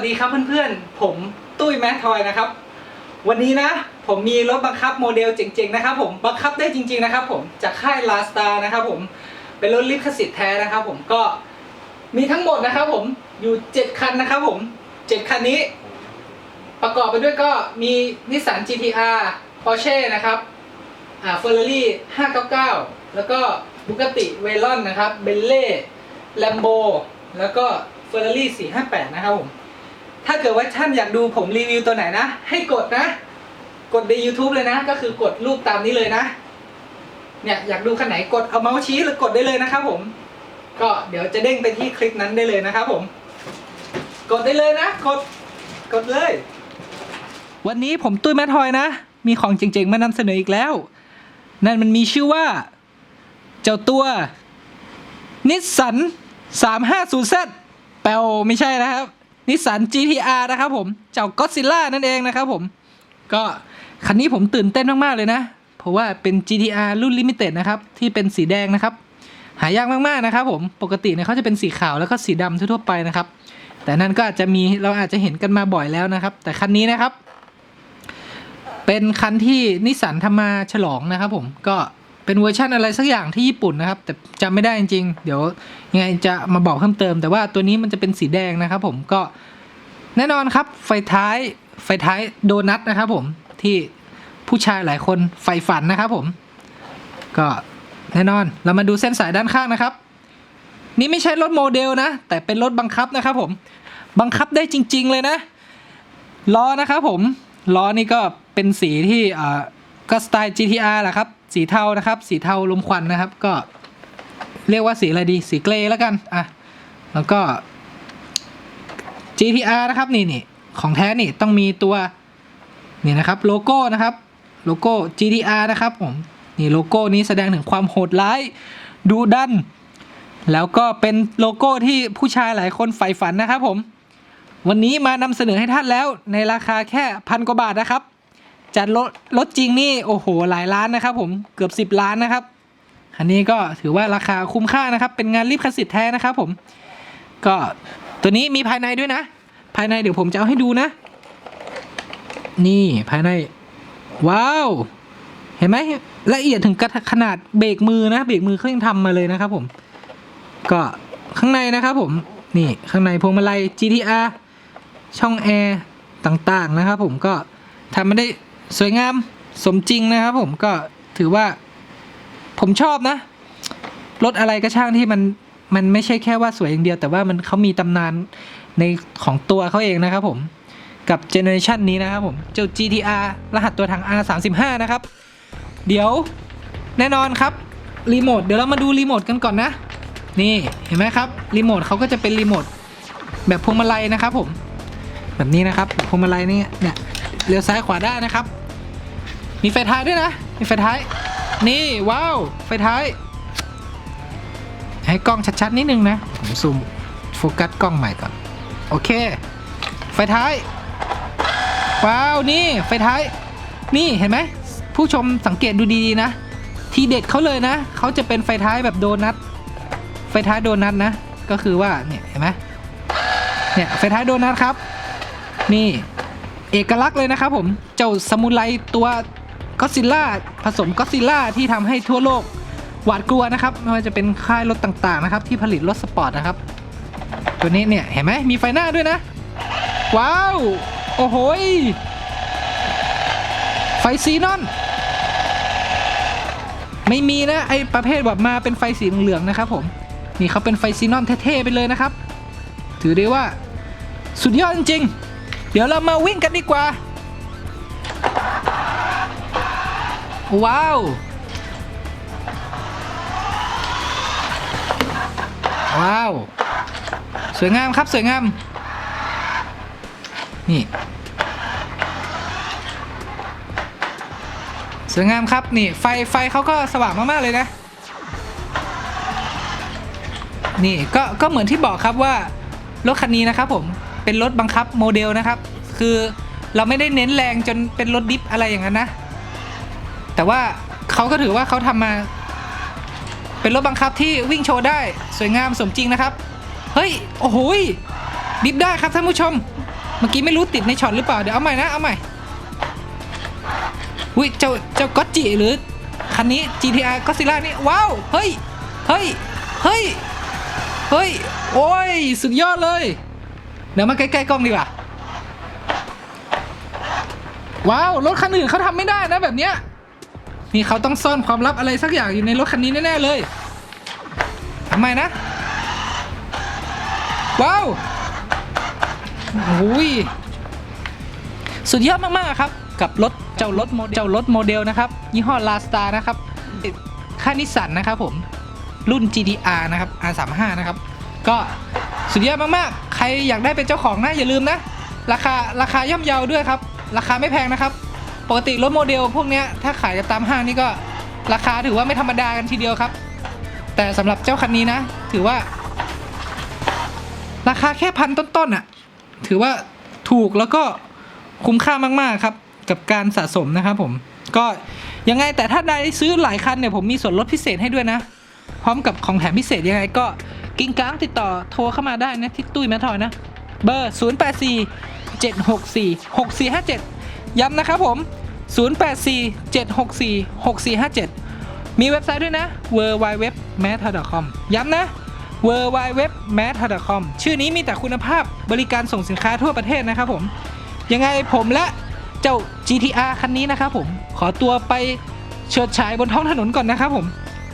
สดีครับเพื่อนๆ ผมตุ้ยแมททอยนะครับ วันนี้นะ ผมมีรถบังคับโมเดลเจ๋งๆนะครับผมบังคับได้จริง ๆนะครับ ผมจากค่ายลาสตาร์นะครับผมเป็นรถลิขสิทธิ์แท้นะครับ ผมก็มีทั้งหมดนะครับ ผมอยู่ 7 คันนะครับ ผม 7 คันนี้ ประกอบไปด้วยก็มีนิสสัน GTR Porsche นะครับอ่า Ferrari 599 แล้วก็บุกติเวลอนนะครับเบลเล่แลมโบแล้วก็ Ferrari 458 นะครับผม ถ้าเกิดว่าท่านอยากดูผมรีวิวตัวไหนนะ ให้กดนะ กดใน YouTube เลยนะ ก็คือกดรูปตามนี้เลยนะ เนี่ยอยากดูคันไหนกดเอาเมาส์ชี้หรือกดได้เลยนะครับผม ก็เดี๋ยวจะเด้งไปที่คลิปนั้นได้เลยนะครับผม กดได้เลยนะ กด กดเลย วันนี้ผมตุ้ยแมททอยนะ มีของเจ๋งๆมานำเสนออีกแล้ว นั่นมันมีชื่อว่า เจ้าตัวนิสสัน 350Z แปลไม่ใช่นะครับ นิสสัน GTR นะครับผมเจ้าก็ซิล่านั่นเองนะครับผม ก็คันนี้ผมตื่นเต้นมาก ๆ เลยนะ เพราะว่าเป็น GTR รุ่นลิมิเต็ดนะครับ ที่เป็นสีแดงนะครับ หายากมาก ๆ นะครับผมปกติเนี่ยเขาจะเป็นสีขาวแล้วก็สีดำทั่ว ๆ ไปนะครับ แต่นั่นก็อาจจะมีเราอาจจะเห็นกันมาบ่อยแล้วนะครับ แต่คันนี้นะครับ เป็นคันที่นิสสันทำมาฉลองนะครับผมก็ เป็นเวอร์ชันอะไรสักอย่างที่ญี่ปุ่นนะครับ แต่จำไม่ได้จริงๆ เดี๋ยวยังไงจะมาบอกเพิ่มเติม แต่ว่าตัวนี้มันจะเป็นสีแดงนะครับ ผมก็แน่นอนครับ ไฟท้ายไฟท้ายโดนัทนะครับ ผมที่ผู้ชายหลายคนใฝ่ฝันนะครับผม ก็แน่นอนเรามาดูเส้นสายด้านข้างนะครับ นี่ไม่ใช่รถโมเดลนะ แต่เป็นรถบังคับนะครับ ผมบังคับได้จริง ๆ เลยนะล้อนะครับผมล้อนี่ก็เป็นสีที่อ่าก็สไตล์ GTR แหละครับ สีเทานะครับ สีเทาลมควันนะครับ ก็เรียกว่าสีอะไรดี สีเกรย์แล้วกัน อะ แล้วก็ GTR นะครับนี่นี่ของแท้นี่ต้องมีตัวนี่นะครับโลโก้นะครับโลโก้ GTR นะครับผมนี่โลโก้นี้แสดงถึงความโหดร้ายดูดัน แล้วก็เป็นโลโก้ที่ผู้ชายหลายคนใฝ่ฝันนะครับผม วันนี้มานำเสนอให้ท่านแล้วในราคาแค่พันกว่าบาทนะครับ จัดรถรถจริงนี่โอ้โหหลายล้านนะครับ ผมเกือบ 10 ล้านนะครับ อันนี้ก็ถือว่าราคาคุ้มค่านะครับ เป็นงานรีบคสิทธิ์แท้นะครับ ผม ก็ตัวนี้มีภายในด้วยนะ ภายในเดี๋ยวผมจะเอาให้ดูนะ นี่ภายใน ว้าว เห็นไหมละเอียดถึงขนาดเบรกมือนะเบรกมือเขายังทำมาเลยนะครับผม ก็ข้างในนะครับผมนี่ข้างในพวงมาลัย GTR ช่องแอร์ต่างๆนะครับผมก็ทำมาได้ สวยงามสมจริงนะครับผมก็ถือว่าผมชอบนะ รถอะไรก็ช่างที่มันมันไม่ใช่แค่ว่าสวยอย่างเดียว แต่ว่ามันเขามีตำนานในของตัวเขาเองนะครับผมกับเจเนอเรชันนี้นะครับผมเจ้า GTR รหัสตัวถัง R35 นะครับ เดี๋ยวแน่นอนครับรีโมทเดี๋ยวเรามาดูรีโมทกันก่อนนะ นี่เห็นไหมครับรีโมทเขาก็จะเป็นรีโมทแบบพวงมาลัยนะครับผมแบบนี้นะครับพวงมาลัยนี่เนี่ยเลี้ยวซ้ายขวาได้นะครับ มีไฟท้ายด้วยนะ มีไฟท้าย นี่ว้าว ไฟท้าย ให้กล้องชัดๆนิดนึงนะ ผมซูมโฟกัสกล้องใหม่ก่อน โอเค ไฟท้าย ว้าว นี่ ไฟท้าย นี่เห็นไหม ผู้ชมสังเกตดูดีๆนะ ทีเด็ดเขาเลยนะ เขาจะเป็นไฟท้ายแบบโดนัท ไฟท้ายโดนัทนะ ก็คือว่า เนี่ยเห็นไหมเนี่ย ไฟท้ายโดนัทครับ นี่เอกลักษณ์เลยนะครับผม เจ้าสมุไรตัว ก็ซิลล่าผสมก็ซิลล่าที่ทำให้ทั่วโลกหวาดกลัวนะครับไม่ว่าจะเป็นค่ายรถต่างๆนะครับที่ผลิตรถสปอร์ตนะครับ ตัวนี้เนี่ยเห็นไหมมีไฟหน้าด้วยนะ ว้าว โอ้โหไฟซีนอน ไม่มีนะไอประเภทแบบมาเป็นไฟสีเหลืองนะครับผมนี่เขาเป็นไฟซีนอนเท่ๆไปเลยนะครับ ถือได้ว่า สุดยอดจริงๆเดี๋ยวเรามาวิ่งกันดีกว่า ว้าว ว้าว สวยงามครับสวยงาม นี่ สวยงามครับนี่ ไฟไฟเขาก็สว่างมาก ๆ เลยนะ นี่ก็ก็เหมือนที่บอกครับว่า รถคันนี้นะครับผม เป็นรถบังคับโมเดลนะครับ คือเราไม่ได้เน้นแรงจนเป็นรถดิฟอะไรอย่างนั้นนะ แต่ว่าเขาก็ถือว่าเขาทำมา เป็นรถบังคับที่วิ่งโชว์ได้สวยงามสมจริงนะครับ เฮ้ย โอ้โหยดิฟได้ครับท่านผู้ชม เมื่อกี้ไม่รู้ติดในช็อตหรือเปล่า เดี๋ยวเอาใหม่นะ เอาใหม่อุ้ยเจ้าเจ้าก็จิหรือ คันนี้ GTR ก็ซิล่านี่ ว้าว เฮ้ย เฮ้ย เฮ้ย เฮ้ย โอ้ย สุดยอดเลย เดี๋ยวมาใกล้ๆกล้องดีกว่า ว้าว รถคันอื่นเขาทำไม่ได้นะแบบเนี้ย นี่เขาต้องซ่อนความลับอะไรสักอย่างอยู่ในรถคันนี้แน่ๆเลยทำไมนะ ว้าวโอ้ยสุดยอดมากๆครับ กับรถเจ้ารถโมเดลเจ้ารถโมเดลนะครับ ยี่ห้อลาสตาร์นะครับค่ายนิสสันนะครับผมรุ่น GTR นะครับ R35 นะครับ ก็สุดยอดมากๆ ใครอยากได้เป็นเจ้าของนะอย่าลืมนะ ราคาราคาย่อมเยาด้วยครับ ราคาไม่แพงนะครับ ปกติรถโมเดลพวกนี้ถ้าขายกันตามห้างนี่ก็ราคาถือว่าไม่ธรรมดากันทีเดียวครับ แต่สำหรับเจ้าคันนี้นะ ถือว่า ราคาแค่พันต้นๆอะ ถือว่าถูกแล้วก็คุ้มค่ามากๆครับ กับการสะสมนะครับผม ก็ยังไงแต่ถ้าใดซื้อหลายคันเนี่ยผมมีส่วนลดพิเศษให้ด้วยนะ พร้อมกับของแถมพิเศษยังไงก็กิ้งก้างติดต่อโทรเข้ามาได้นะที่ตุ้ยแมททอยนะ เบอร์ 0 8 4 7 6 4 6 4 5 7 ย้ำนะครับผม 0 8 4 7 6 4 6 4 5 7 มีเว็บไซต์ด้วยนะ w w w m a t h c o m ย้ำนะ w w w m a t h c o m ชื่อนี้มีแต่คุณภาพบริการส่งสินค้าทั่วประเทศนะครับผม ยังไงผมและเจ้า GTR คันนี้นะครับผม ขอตัวไปเฉิดฉายบนท้องถนนก่อนนะครับผม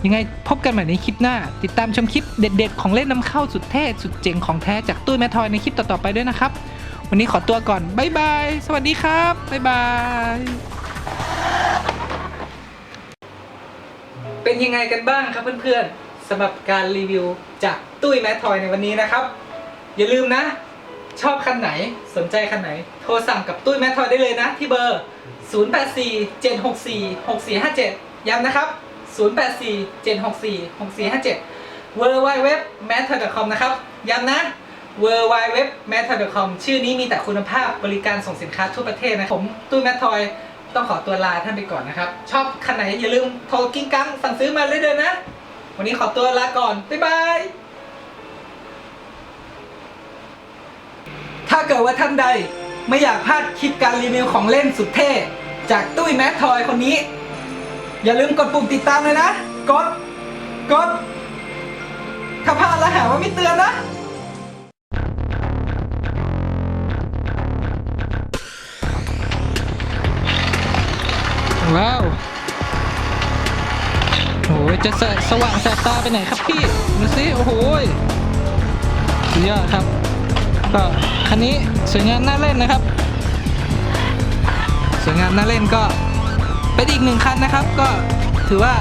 ยังไงพบกันใหม่ในคลิปหน้า ติดตามชมคลิปเด็ดๆ ของเล่นน้ำเข้าสุดเท่สุดเจ๋งของแท้จากตุ้แมททอยในคลิปต่อๆไปด้วยนะครับ วันนี้ขอตัวก่อน บ๊ายบาย สวัสดีครับ บ๊ายบาย เป็นยังไงกันบ้างครับเพื่อนๆสำหรับการรีวิวจากตุ้ยแมททอยในวันนี้นะครับ อย่าลืมนะ ชอบคันไหนสนใจคันไหน โทรสั่งกับตุ้ยแมททอยได้เลยนะ ที่เบอร์ 0847646457 ย้ำนะครับ 0847646457 w w w m a t t e r c o m นะครับ ย้ำนะ w w w m a t t e r c o m ชื่อนี้มีแต่คุณภาพบริการส่งสินค้าทั่วประเทศนะ ผมตุ้ยแมททอย ต้องขอตัวลาท่านไปก่อนนะครับ ชอบคันไหนอย่าลืมโทรกิ้งกังสั่งซื้อมาเลยเดินนะ วันนี้ขอตัวลาก่อน บ๊ายบาย ถ้าเกิดว่าท่านใดไม่อยากพลาดคลิปการรีวิวของเล่นสุดเท่ จากตุ้ยแมททอยคนนี้ อย่าลืมกดปุ่มติดตามเลยนะ กด กด ถ้าพลาดแล้วหาว่าไม่เตือนนะ ว้าวโอ้ยจะสสว่างแสบตาไปไหนครับพี่ดูสิโอ้โหยสุดยอดครับ ก็คันนี้สวยงามน่าเล่นนะครับ สวยงามน่าเล่นก็เป็นอีกหนึ่งคันนะครับ ก็ถือว่า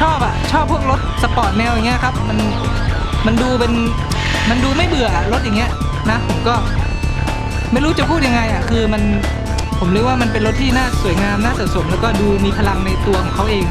ชอบอะชอบพวกรถสปอร์ตแนวอย่างเงี้ยครับ มันมันดูเป็นมันดูไม่เบื่อรถอย่างเงี้ยนะผมก็ไม่รู้จะพูดยังไงอะคือมัน ผมเรียกว่ามันเป็นรถที่น่าสวยงามน่าสะสมแล้วก็ดูมีพลังในตัวของเขาเองนะ